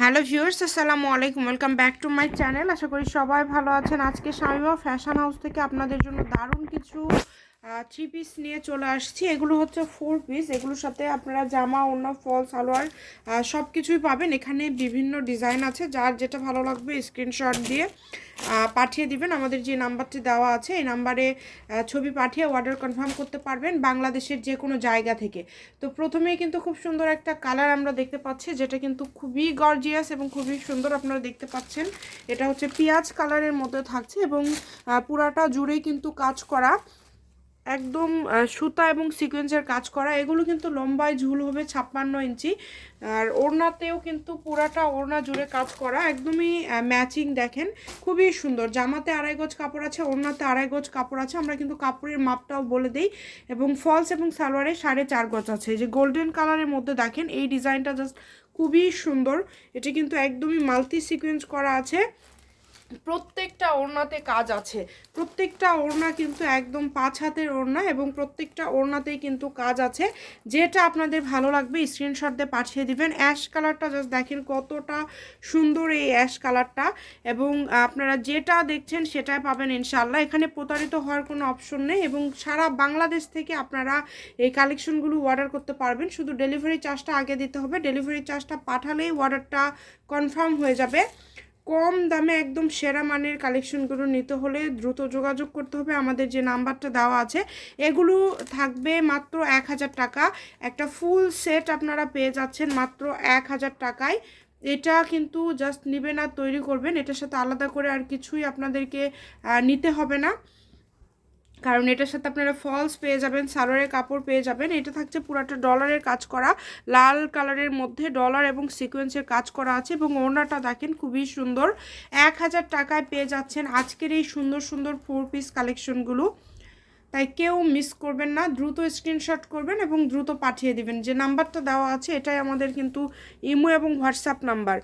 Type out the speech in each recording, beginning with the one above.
Hello viewers, আসসালামু আলাইকুম। Welcome back to my channel আশা করি সবাই ভালো আছেন। আজকে শামিমা ফ্যাশন হাউস থেকে আপনাদের জন্য দারুণ কিছু থ্রি পিস নিয়ে চলে আসছি। এগুলো হচ্ছে ফোর পিস এগুলোর সাথে আপনারা জামা অন্য ফল, সালোয়ার সব কিছুই পাবেন। এখানে বিভিন্ন ডিজাইন আছে। যার যেটা ভালো লাগবে স্ক্রিনশট দিয়ে পাঠিয়ে দিবেন। আমাদের যে নাম্বারটি দেওয়া আছে, এই নাম্বারে ছবি পাঠিয়ে অর্ডার কনফার্ম করতে পারবেন বাংলাদেশের যে কোনো জায়গা থেকে। তো প্রথমেই কিন্তু খুব সুন্দর একটা কালার আমরা দেখতে পাচ্ছি, যেটা কিন্তু খুবই গর্জিয়াস এবং খুবই সুন্দর আপনারা দেখতে পাচ্ছেন। এটা হচ্ছে পেঁয়াজ কালারের মধ্যে থাকছে এবং পুরাটা জুড়েই কিন্তু কাজ করা একদম সুতা এবং সিকোয়েন্সের কাজ করা। এগুলো কিন্তু লম্বায় ঝুল হবে ছাপ্পান্ন ইঞ্চি। আর ওড়নাতেও কিন্তু পুরাটা ওড়না জুড়ে কাজ করা। একদমই ম্যাচিং দেখেন। খুবই সুন্দর। জামাতে আড়াই গজ কাপড় আছে, ওড়নাতে আড়াই গজ কাপড় আছে। আমরা কিন্তু কাপড়ের মাপটাও বলে দিই। এবং ফলস এবং সালোয়ারে সাড়ে চার গজ আছে। যে গোল্ডেন কালারের মধ্যে দেখেন, এই ডিজাইনটা জাস্ট খুবই সুন্দর। এটি কিন্তু একদমই মাল্টি সিকোয়েন্স করা আছে। প্রত্যেকটা ওড়নাতে কাজ আছে। প্রত্যেকটা ওড়না কিন্তু একদম পাঁচ হাতের ওড়না এবং প্রত্যেকটা ওড়নাতেই কিন্তু কাজ আছে। যেটা আপনাদের ভালো লাগবে স্ক্রিনশট দিয়ে পাঠিয়ে দিবেন। অ্যাশ কালারটা জাস্ট দেখেন কতটা সুন্দর এই অ্যাশ কালারটা এবং আপনারা যেটা দেখছেন সেটাই পাবেন ইনশাল্লাহ এখানে প্রতারিত হওয়ার কোনো অপশন নেই এবং সারা বাংলাদেশ থেকে আপনারা এই কালেকশনগুলো অর্ডার করতে পারবেন। শুধু ডেলিভারি চার্জটা আগে দিতে হবে। ডেলিভারি চার্জটা পাঠালেই অর্ডারটা কনফার্ম হয়ে যাবে। কম দামে একদম সেরা মানের কালেকশনগুলো নিতে হলে দ্রুত যোগাযোগ করতে হবে। আমাদের যে নাম্বারটা দেওয়া আছে, এগুলো থাকবে মাত্র এক হাজার টাকা। একটা ফুল সেট আপনারা পেয়ে যাচ্ছেন মাত্র এক হাজার টাকায়। এটা কিন্তু জাস্ট নেবেন আর তৈরি করবেন। এটার সাথে আলাদা করে আর কিছুই আপনাদেরকে নিতে হবে না। কারণ এটার সাথে আপনারা ফলস পেয়ে যাবেন, সালোয়ারের কাপড় পেয়ে যাবেন। এটা থাকছে পুরাটা ডলারের কাজ করা। লাল কালারের মধ্যে ডলার এবং সিকোয়েন্সের কাজ করা আছে এবং ওড়নাটা দেখেন খুবই সুন্দর। এক হাজার টাকায় পেয়ে যাচ্ছেন আজকের এই সুন্দর সুন্দর ফোর পিস কালেকশনগুলো তাই কেউ মিস করবেন না, দ্রুত স্ক্রিনশট করবেন এবং দ্রুত পাঠিয়ে দিবেন। যে নাম্বারটা দেওয়া আছে, এটাই আমাদের কিন্তু ইমো এবং হোয়াটসঅ্যাপ নাম্বার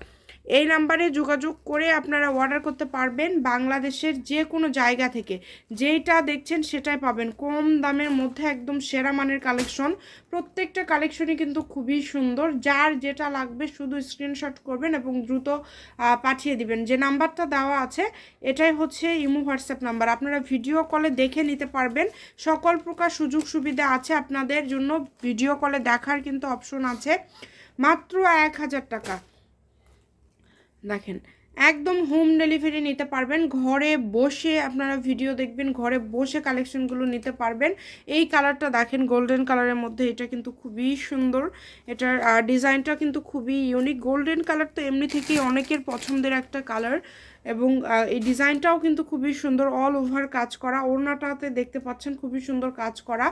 এই নাম্বারে যোগাযোগ করে আপনারা অর্ডার করতে পারবেন বাংলাদেশের যে কোনো জায়গা থেকে। যেইটা দেখছেন সেটাই পাবেন। কম দামের মধ্যে একদম সেরা মানের কালেকশন প্রত্যেকটা কালেকশনই কিন্তু খুবই সুন্দর। যার যেটা লাগবে শুধু স্ক্রিনশট করবেন এবং দ্রুত পাঠিয়ে দিবেন। যে নাম্বারটা দেওয়া আছে, এটাই হচ্ছে ইমো হোয়াটসঅ্যাপ নাম্বার। আপনারা ভিডিও কলে দেখে নিতে পারবেন। সকল প্রকার সুযোগ সুবিধা আছে আপনাদের জন্য। ভিডিও কলে দেখার কিন্তু অপশন আছে। মাত্র এক হাজার টাকা। দেখেন, একদম হোম ডেলিভারি নিতে পারবেন, ঘরে বসে আপনারা ভিডিও দেখবেন, ঘরে বসে কালেকশনগুলো নিতে পারবেন। এই কালারটা দেখেন গোল্ডেন কালারের মধ্যে এটা কিন্তু খুবই সুন্দর। এটার ডিজাইনটা কিন্তু খুবই ইউনিক গোল্ডেন কালার তো এমনি থেকেই অনেকের পছন্দের একটা কালার এবং এই ডিজাইনটাও কিন্তু খুবই সুন্দর অল ওভার কাজ করা। ওড়নাটাতে দেখতে পাচ্ছেন খুবই সুন্দর কাজ করা।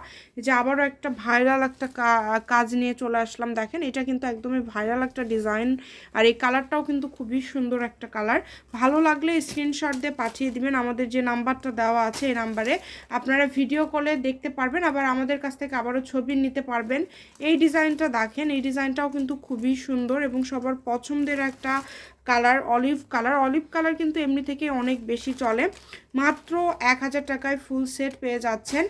যে আবারও একটা ভাইরাল একটা কাজ নিয়ে চলে আসলাম। দেখেন, এটা কিন্তু একদমই ভাইরাল একটা ডিজাইন আর এই কালারটাও কিন্তু খুবই সুন্দর একটা কালার ভালো লাগলে স্ক্রিনশট দিয়ে পাঠিয়ে দিবেন। আমাদের যে নাম্বারটা দেওয়া আছে এই নাম্বারে। আপনারা ভিডিও কলে দেখতে পারবেন। আবার আমাদের কাছ থেকে আবারও ছবি নিতে পারবেন। এই ডিজাইনটা দেখেন, এই ডিজাইনটাও কিন্তু খুবই সুন্দর এবং সবার পছন্দের একটা colour olive colour olive colour কিন্তু এমনি থেকে অনেক বেশি চলে। মাত্র এক হাজার টাকায় ফুল সেট পেয়ে যাচ্ছেন।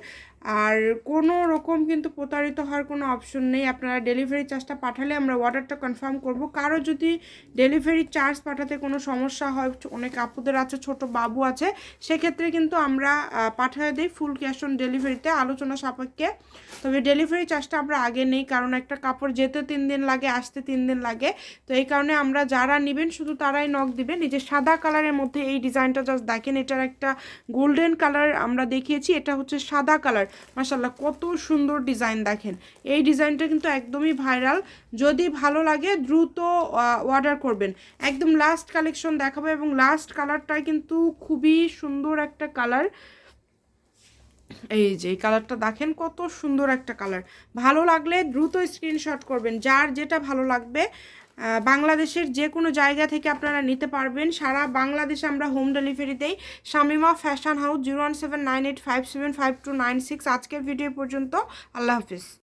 আর কোনো রকম কিন্তু প্রতারিত হওয়ার কোনো অপশন নেই। আপনারা ডেলিভারি চার্জটা পাঠালে আমরা অর্ডারটা কনফার্ম করব। কারও যদি ডেলিভারি চার্জ পাঠাতে কোনো সমস্যা হয়, অনেক আপুদের আছে, ছোট বাবু আছে, সেক্ষেত্রে কিন্তু আমরা পাঠিয়ে দিই ফুল ক্যাশ অন ডেলিভারিতে আলোচনা সাপেক্ষে। তবে ডেলিভারি চার্জটা আমরা আগে নেই, কারণ একটা কাপড় যেতে তিন দিন লাগে, আসতে তিন দিন লাগে। তো এই কারণে আমরা যারা নেবেন, শুধু তারাই নখ দিবেন। এই যে সাদা কালারের মধ্যে এই ডিজাইনটা জাস্ট দেখেন, এটার একটা গোল্ডেন কালার আমরা দেখিয়েছি, এটা হচ্ছে সাদা কালার মাসাল্লাহ কত সুন্দর ডিজাইন দেখেন। এই ডিজাইনটা কিন্তু একদমই ভাইরাল। যদি ভালো লাগে, দ্রুত অর্ডার করবেন। একদম লাস্ট কালেকশন দেখাবো এবং লাস্ট কালারটাই কিন্তু খুবই সুন্দর একটা কালার এই যে, এই কালারটা দেখেন, কত সুন্দর একটা কালার ভালো লাগলে দ্রুত স্ক্রিনশট করবেন। যার যেটা ভালো লাগবে বাংলাদেশের যে কোনো জায়গা থেকে আপনারা নিতে পারবেন। সারা বাংলাদেশে আমরা home ডেলিভারিতেই Shamima fashion house zero one seven nine eight five seven five two nine six আজকের ভিডিও পর্যন্ত। আল্লাহ হাফিজ।